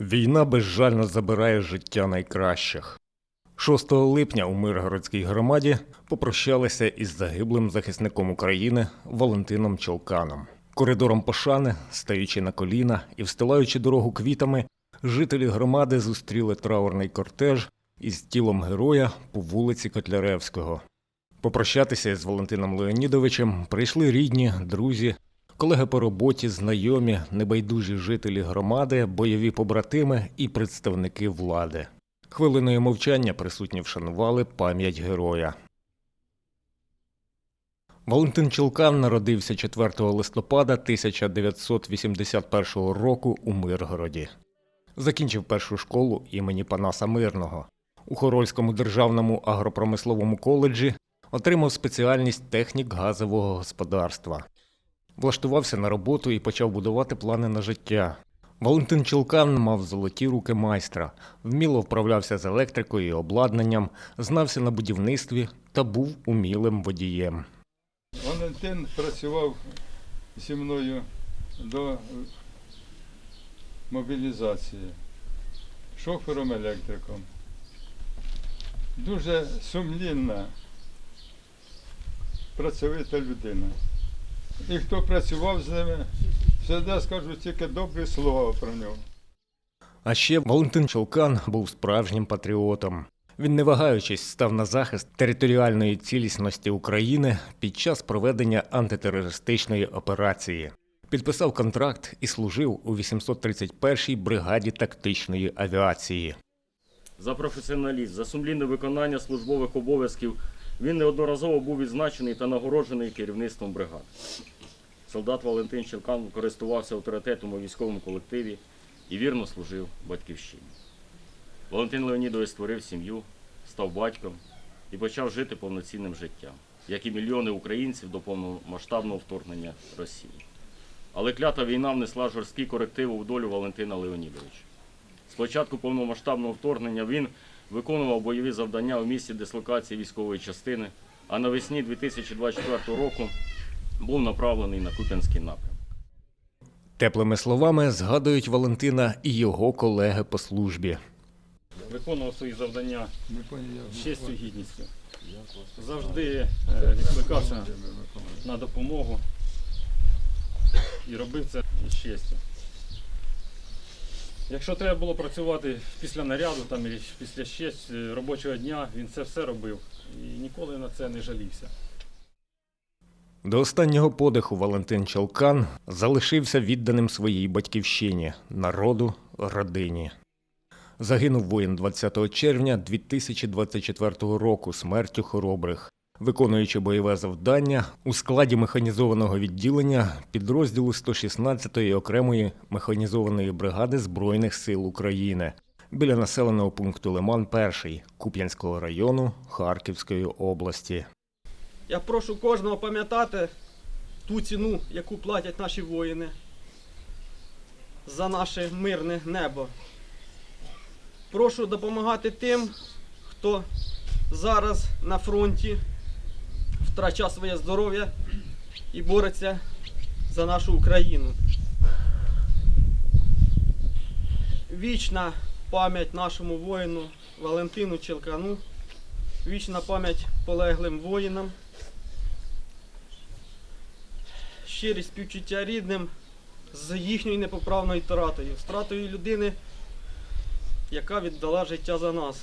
Війна безжально забирає життя найкращих. 6 липня у Миргородській громаді попрощалися із загиблим захисником України Валентином Чолканом. Коридором пошани, стаючи на коліна і встилаючи дорогу квітами, жителі громади зустріли траурний кортеж із тілом героя по вулиці Котляревського. Попрощатися із Валентином Леонідовичем прийшли рідні, друзі, колеги по роботі, знайомі, небайдужі жителі громади, бойові побратими і представники влади. Хвилиною мовчання присутні вшанували пам'ять героя. Валентин Чулкан народився 4 листопада 1981 року у Миргороді. Закінчив першу школу імені Панаса Мирного. У Хорольському державному агропромисловому коледжі отримав спеціальність технік газового господарства. Влаштувався на роботу і почав будувати плани на життя. Валентин Чулкан мав золоті руки майстра, вміло вправлявся з електрикою і обладнанням, знався на будівництві та був умілим водієм. Валентин працював зі мною до мобілізації, шофером-електриком. Дуже сумлінна, працьовита людина. І хто працював з ними, завжди скажу тільки добре слово про нього. А ще Валентин Чулкан був справжнім патріотом. Він, не вагаючись, став на захист територіальної цілісності України під час проведення антитерористичної операції. Підписав контракт і служив у 831-й бригаді тактичної авіації. За професіоналізм, за сумлінне виконання службових обов'язків він неодноразово був відзначений та нагороджений керівництвом бригад. Солдат Валентин Щелкан користувався авторитетом у військовому колективі і вірно служив батьківщині. Валентин Леонідович створив сім'ю, став батьком і почав жити повноцінним життям, як і мільйони українців до повномасштабного вторгнення Росії. Але клята війна внесла жорсткі корективи у долю Валентина Леонідовича. Спочатку повномасштабного вторгнення він виконував бойові завдання у місці дислокації військової частини, а навесні 2024 року був направлений на Куп'янський напрям. Теплими словами згадують Валентина і його колеги по службі. Виконував свої завдання з честю і гідністю. Завжди е, відкликався на допомогу і робив це із честю. Якщо треба було працювати після наряду там, і після ще робочого дня, він це все робив і ніколи на це не жалівся. До останнього подиху Валентин Чалкан залишився відданим своїй батьківщині, народу, родині. Загинув воїн 20 червня 2024 року смертю хоробрих, виконуючи бойове завдання у складі механізованого відділення підрозділу 116-ї окремої механізованої бригади Збройних сил України біля населеного пункту Лиман 1 Куп'янського району Харківської області. Я прошу кожного пам'ятати ту ціну, яку платять наші воїни за наше мирне небо. Прошу допомагати тим, хто зараз на фронті втрачає своє здоров'я і бореться за нашу Україну. Вічна пам'ять нашому воїну Валентину Челкану, вічна пам'ять полеглим воїнам щирі співчуття рідним з їхньою непоправною втратою, втратою людини, яка віддала життя за нас.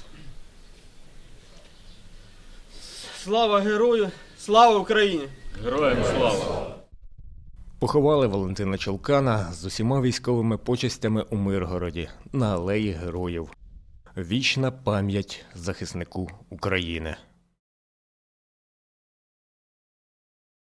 Слава герою! Слава Україні! Героям слава! Поховали Валентина Чолкана з усіма військовими почестями у Миргороді на алеї Героїв. Вічна пам'ять захиснику України.